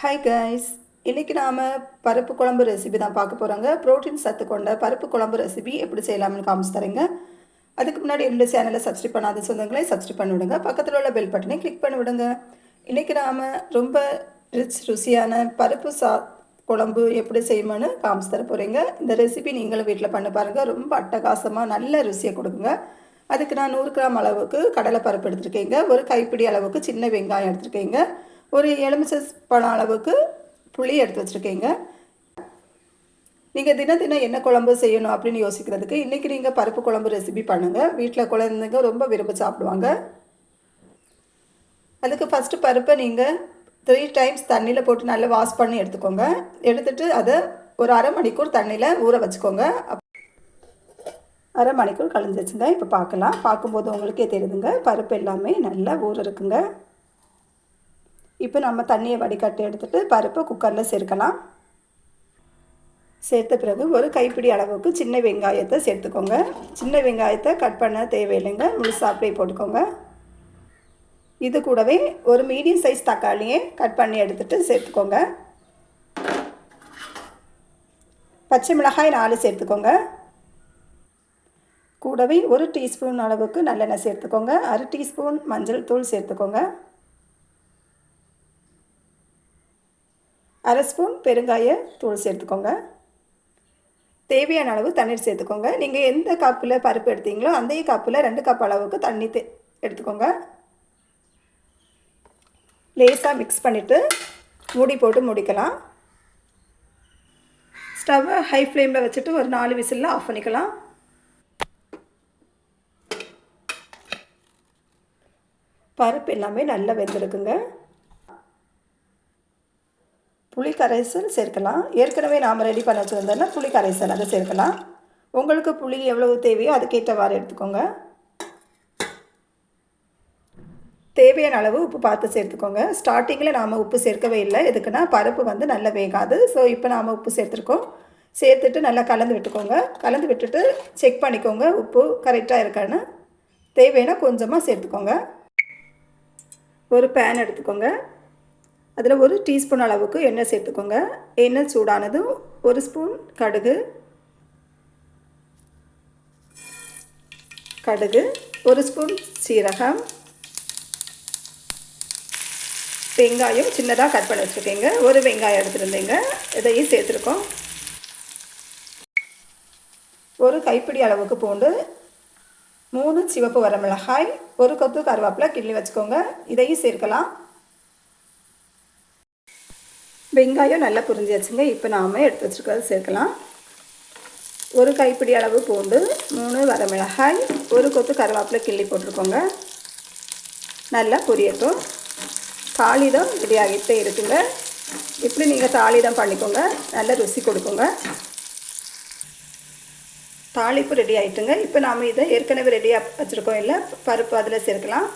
Hi guys இன்றைக்கி நாம் பருப்பு குழம்பு ரெசிபி தான் பார்க்க போகிறோங்க ப்ரோட்டீன் சத்து கொண்ட பருப்பு குழம்பு ரெசிபி எப்படி செய்யலாம்னு காமிச்சு தரேங்க. அதுக்கு முன்னாடி என்னுடைய சேனலை சப்ஸ்கிரைப் பண்ணாத சொந்தங்களே சப்ஸ்கிரைப் பண்ணி விடுங்க பக்கத்தில் உள்ள பெல் பட்டனை கிளிக் பண்ணி விடுங்க இன்றைக்கி நாம் ரொம்ப ரிச் ருசியான பருப்பு சா குழம்பு எப்படி செய்யணும்னு காமிச்சு தர போகிறீங்க இந்த ரெசிபி நீங்களும் வீட்டில் பண்ணி பாருங்கள் ரொம்ப அட்டகாசமாக நல்ல ருசியை கொடுக்குங்க. அதுக்கு நான் நூறு கிராம் அளவுக்கு கடலை பருப்பு எடுத்திருக்கேங்க. ஒரு கைப்பிடி அளவுக்கு சின்ன வெங்காயம் எடுத்திருக்கேங்க. ஒரு எலுமிச்சை பழம் அளவுக்கு புளி எடுத்து வச்சுருக்கீங்க. நீங்கள் தினம் தினம் என்ன குழம்பு செய்யணும் அப்படின்னு யோசிக்கிறதுக்கு இன்றைக்கி நீங்கள் பருப்பு குழம்பு ரெசிபி பண்ணுங்கள் வீட்டில் குழந்தைங்க ரொம்ப விரும்பி சாப்பிடுவாங்க. அதுக்கு ஃபஸ்ட்டு பருப்பை நீங்கள் த்ரீ டைம்ஸ் தண்ணியில் போட்டு நல்லா வாஷ் பண்ணி எடுத்துக்கோங்க. எடுத்துகிட்டு அதை ஒரு அரை மணிக்கூர் தண்ணியில் ஊற வச்சுக்கோங்க. அப்- அரை மணிக்கூர் கழிஞ்சு வச்சுங்க இப்போ பார்க்கலாம். பார்க்கும்போது உங்களுக்கே தெரியுதுங்க. பருப்பு எல்லாமே நல்லா ஊற இருக்குங்க. இப்போ நம்ம தண்ணியை வடிகட்டி எடுத்துகிட்டு பருப்பை குக்கரில் சேர்க்கலாம். சேர்த்த பிறகு ஒரு கைப்பிடி அளவுக்கு சின்ன வெங்காயத்தை சேர்த்துக்கோங்க. சின்ன வெங்காயத்தை கட் பண்ண தேவையில்லைங்க. முழுசாக அப்படியே போட்டுக்கோங்க. இது கூடவே ஒரு மீடியம் சைஸ் தக்காளியை கட் பண்ணி எடுத்துகிட்டு சேர்த்துக்கோங்க. பச்சை மிளகாய் நாலு சேர்த்துக்கோங்க. கூடவே ஒரு டீஸ்பூன் அளவுக்கு நல்லெண்ணெய் சேர்த்துக்கோங்க. அரை டீஸ்பூன் மஞ்சள் தூள் சேர்த்துக்கோங்க. அரை ஸ்பூன் பெருங்காய தூள் சேர்த்துக்கோங்க. தேவையான அளவு தண்ணீர் சேர்த்துக்கோங்க. நீங்கள் எந்த கப்பில் பருப்பு எடுத்தீங்களோ அந்த கப்பில் ரெண்டு கப் அளவுக்கு தண்ணி தே எடுத்துக்கோங்க. லேசாக மிக்ஸ் பண்ணிவிட்டு மூடி போட்டு முடிக்கலாம். ஸ்டவ்வை ஹை ஃப்ளேமில் வச்சுட்டு ஒரு நாலு விசிலில் ஆஃப் பண்ணிக்கலாம். பருப்பு எல்லாமே நல்லா வெந்திருக்குங்க. புளி கரைசல் சேர்க்கலாம். ஏற்கனவே நாம் ரெடி பண்ண வச்சுருந்தோம்னா புளி கரைசல் அதை சேர்க்கலாம். உங்களுக்கு புளி எவ்வளவு தேவையோ அதுக்கேற்றவாறு எடுத்துக்கோங்க. தேவையான அளவு உப்பு பார்த்து சேர்த்துக்கோங்க. ஸ்டார்டிங்கில் நாம் உப்பு சேர்க்கவே இல்லை. எதுக்குன்னா பருப்பு வந்து நல்லா வேகாது. ஸோ இப்போ நாம் உப்பு சேர்த்துருக்கோம். சேர்த்துட்டு நல்லா கலந்து விட்டுக்கோங்க. கலந்து விட்டுட்டு செக் பண்ணிக்கோங்க உப்பு கரெக்டாக இருக்கான்னு. தேவைன்னா கொஞ்சமாக சேர்த்துக்கோங்க. ஒரு பேன் எடுத்துக்கோங்க. அதில் ஒரு டீஸ்பூன் அளவுக்கு எண்ணெய் சேர்த்துக்கோங்க. எண்ணெய் சூடானதும் ஒரு ஸ்பூன் கடுகு. கடுகு ஒரு ஸ்பூன் சீரகம். வெங்காயம் சின்னதாக கட் பண்ணி வச்சுருக்கீங்க. ஒரு வெங்காயம் எடுத்துருந்தீங்க. இதையும் சேர்த்துருக்கோம். ஒரு கைப்பிடி அளவுக்கு பூண்டு. மூணு சிவப்பு வரமிளகாய். ஒரு கொத்து கருவேப்பிலை கிள்ளி வச்சுக்கோங்க. இதையும் சேர்க்கலாம். வெங்காயம் நல்லா புரிஞ்சியாச்சுங்க. இப்போ நாம் எடுத்து வச்சுருக்கிறது சேர்க்கலாம். ஒரு கைப்பிடி அளவு பூண்டு மூணு வரமிளகாய் ஒரு கொத்து கருவேப்பிலை கிள்ளி போட்டிருக்கோங்க. நல்லா புரியட்டும். தாளிதம் ரெடி ஆகிட்டே இருக்குங்க. இப்படி நீங்கள் தாளிதம் பண்ணிக்கோங்க. நல்ல ருசி கொடுக்குங்க. தாளிப்பு ரெடி ஆகிட்டுங்க இப்போ நாம் இதை ஏற்கனவே ரெடியாக வச்சுருக்கோம் இல்லை? பருப்பு அதில் சேர்க்கலாம்.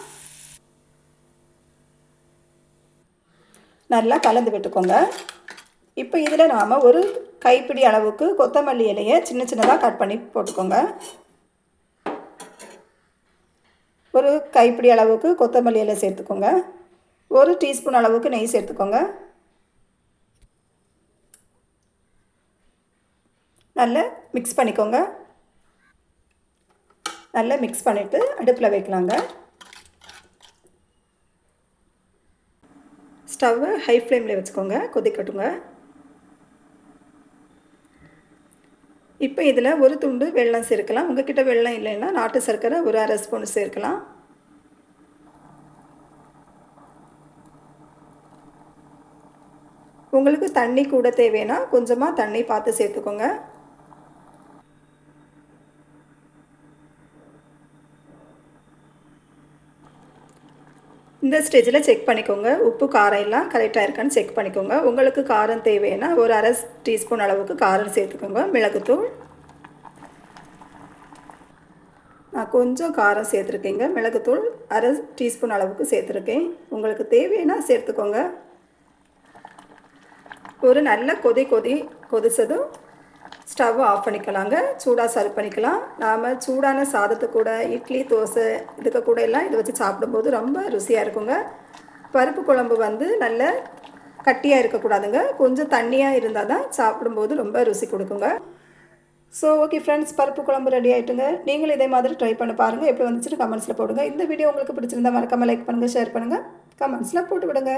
நல்லா கலந்து விட்டுக்கோங்க. இப்போ இதில் நாம் ஒரு கைப்பிடி அளவுக்கு கொத்தமல்லி இலையை சின்ன சின்னதாக கட் பண்ணி போட்டுக்கோங்க. ஒரு கைப்பிடி அளவுக்கு கொத்தமல்லி இலை சேர்த்துக்கோங்க. ஒரு டீஸ்பூன் அளவுக்கு நெய் சேர்த்துக்கோங்க. நல்லா மிக்ஸ் பண்ணிக்கோங்க. நல்லா மிக்ஸ் பண்ணிவிட்டு அடுப்பில் வைக்கலாங்க. ஸ்டவ்வை ஹை ஃப்ளேமில் வச்சுக்கோங்க கொதிக்கட்டுங்க இப்போ இதில் ஒரு துண்டு வெள்ளம் சேர்க்கலாம். உங்ககிட்ட வெள்ளம் இல்லைன்னா நாட்டு சர்க்கரை ஒரு அரை ஸ்பூன் சேர்க்கலாம். உங்களுக்கு தண்ணி கூட தேவைன்னா கொஞ்சமாக தண்ணி பார்த்து சேர்த்துக்கோங்க. இந்த ஸ்டேஜில் செக் பண்ணிக்கோங்க. உப்பு காரம் எல்லாம் கரெக்டாக இருக்கான்னு செக் பண்ணிக்கோங்க. உங்களுக்கு காரம் தேவைன்னா ஒரு அரை டீஸ்பூன் அளவுக்கு காரம் சேர்த்துக்கோங்க. மிளகுத்தூள். நான் கொஞ்சம் காரம் சேர்த்துருக்கேங்க. மிளகுத்தூள் அரை டீஸ்பூன் அளவுக்கு சேர்த்துருக்கேன். உங்களுக்கு தேவைன்னா சேர்த்துக்கோங்க. ஒரு நல்ல கொதி கொதி கொதிச்சதும் ஸ்டவ் ஆஃப் பண்ணிக்கலாங்க. சூடாக சர்வ் பண்ணிக்கலாம். நாம் சூடான சாதத்து கூட இட்லி தோசை இதுக்கு கூட எல்லாம் இதை வச்சு சாப்பிடும்போது ரொம்ப ருசியாக இருக்குங்க. பருப்பு குழம்பு வந்து நல்ல கட்டியாக இருக்கக்கூடாதுங்க. கொஞ்சம் தண்ணியாக இருந்தால் தான் சாப்பிடும்போது ரொம்ப ருசி கொடுக்குங்க. ஸோ ஓகே ஃப்ரெண்ட்ஸ் பருப்பு குழம்பு ரெடி ஆகிட்டுங்க நீங்களும் இதே மாதிரி ட்ரை பண்ணி பாருங்கள் எப்படி வந்துச்சுன்னு கமெண்ட்ஸில் போடுங்க. இந்த வீடியோ உங்களுக்கு பிடிச்சிருந்தா மறக்காமல் லைக் பண்ணுங்கள் ஷேர் பண்ணுங்கள் கமெண்ட்ஸில் போட்டு விடுங்க